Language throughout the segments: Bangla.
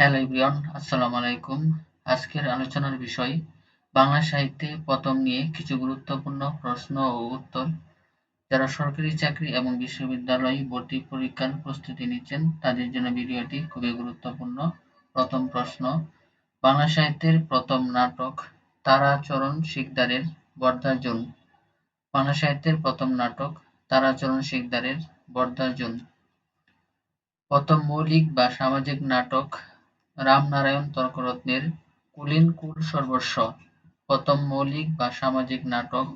হ্যালো এভরিওয়ান, আসসালামু আলাইকুম। আজকের আলোচনার বিষয়, বাংলা সাহিত্যে প্রথম নিয়ে কিছু গুরুত্বপূর্ণ প্রশ্ন ও উত্তর। যারা সরকারি চাকরি এবং বিশ্ববিদ্যালয় ভর্তি পরীক্ষার প্রস্তুতি নিচ্ছেন, তাদের জন্য ভিডিওটি খুবই গুরুত্বপূর্ণ। প্রথম প্রশ্ন, বাংলা সাহিত্যের প্রথম নাটক তারাচরণ শিকদারের বর্ধার্জন। বাংলা সাহিত্যের প্রথম নাটক তারাচরণ শিকদারের বর্ধার্জন। প্রথম মৌলিক বা সামাজিক নাটক রামনারায়ণ তর্করত্নের কুলীন কুল সর্বস্ব, প্রথম মৌলিক বা সামাজিক নাটক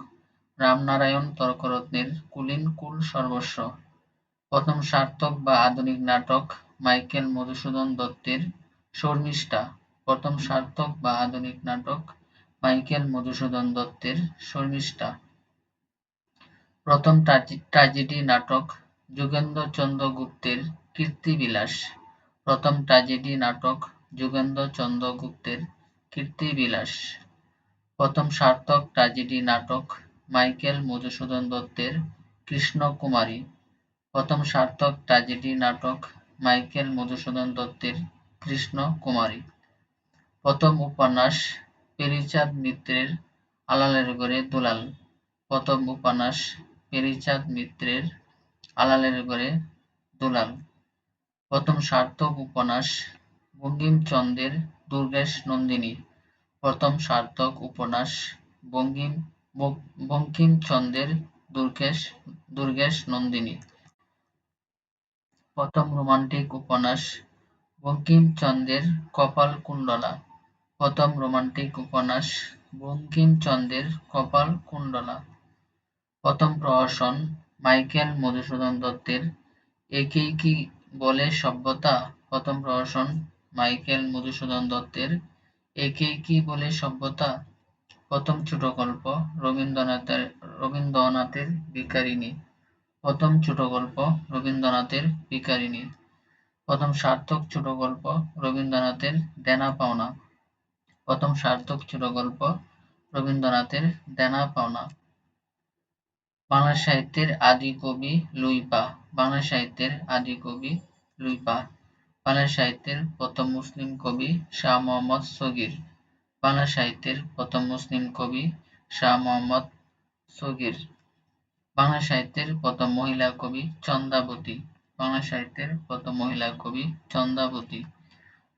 রামনারায়ণ তর্করত্নের কুলীন কুল সর্বস্ব, প্রথম সার্থক বা আধুনিক নাটক মাইকেল মধুসূদন দত্তের শর্মিষ্ঠা, প্রথম সার্থক বা আধুনিক নাটক মাইকেল মধুসূদন দত্তের শর্মিষ্ঠা। প্রথম ট্র্যাজেডি নাটক যোগেন্দ্র চন্দ্র গুপ্তের কীর্তিবিলাস। প্রথম ট্র্যাজেডি নাটক যোগেন্দ্র চন্দ্র গুপ্তের কীর্তিবিলাস। প্রথম সার্থক ট্র্যাজেডি নাটক মাইকেল মধুসূদন দত্তের কৃষ্ণকুমারী। প্রথম সার্থক ট্র্যাজেডি নাটক মাইকেল মধুসূদন দত্তের কৃষ্ণকুমারী। প্রথম উপন্যাস পেরিচাঁদ মিত্রের আলালের গড়ে দুলাল। প্রথম উপন্যাস পেরিচাঁদ মিত্রের আলালের ঘরে দুলাল। প্রথম সার্থক উপন্যাস বঙ্কিমচন্দ্রের দুর্গেশ নন্দিনী। প্রথম সার্থক উপন্যাস বঙ্কিম বঙ্কিমচন্দ্রের দুর্গেশ দুর্গেশ নন্দিনী। প্রথম রোমান্টিক উপন্যাস বঙ্কিমচন্দ্রের কপাল কুণ্ডলা প্রথম রোমান্টিক উপন্যাস বঙ্কিমচন্দ্রের কপাল কুণ্ডলা প্রথম প্রহসন মাইকেল মধুসূদন দত্তের একেই কি বলে সভ্যতা প্রথম প্রহসন মাইকেল মধুসূদন দত্তের। একে কি বলে সভ্যতা? প্রথম ছোট গল্প রবীন্দ্রনাথের রবীন্দ্রনাথের ভিকারিনী প্রথম ছোট গল্প রবীন্দ্রনাথের ভিকারিনী প্রথম সার্থক ছোট গল্প রবীন্দ্রনাথের দেনা পাওনা। প্রথম সার্থক ছোট গল্প রবীন্দ্রনাথের দেনা পাওনা। বাংলা সাহিত্যের আদি কবি লুইপা। বাংলা সাহিত্যের আদি কবি লুইপা। বাংলা সাহিত্যের প্রথম মুসলিম কবি শাহ মোহাম্মদ সগির। বাংলা সাহিত্যের প্রথম মুসলিম কবি শাহ মোহাম্মদ সগির। বাংলা সাহিত্যের প্রথম মহিলা কবি চন্দাবতী বাংলা সাহিত্যের প্রথম মহিলা কবি চন্দাবতী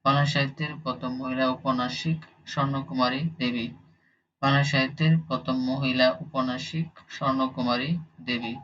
বাংলা সাহিত্যের প্রথম মহিলা উপন্যাসিক স্বর্ণকুমারী দেবী। বাংলা সাহিত্যের প্রথম মহিলা উপন্যাসিক স্বর্ণকুমারী দেবী।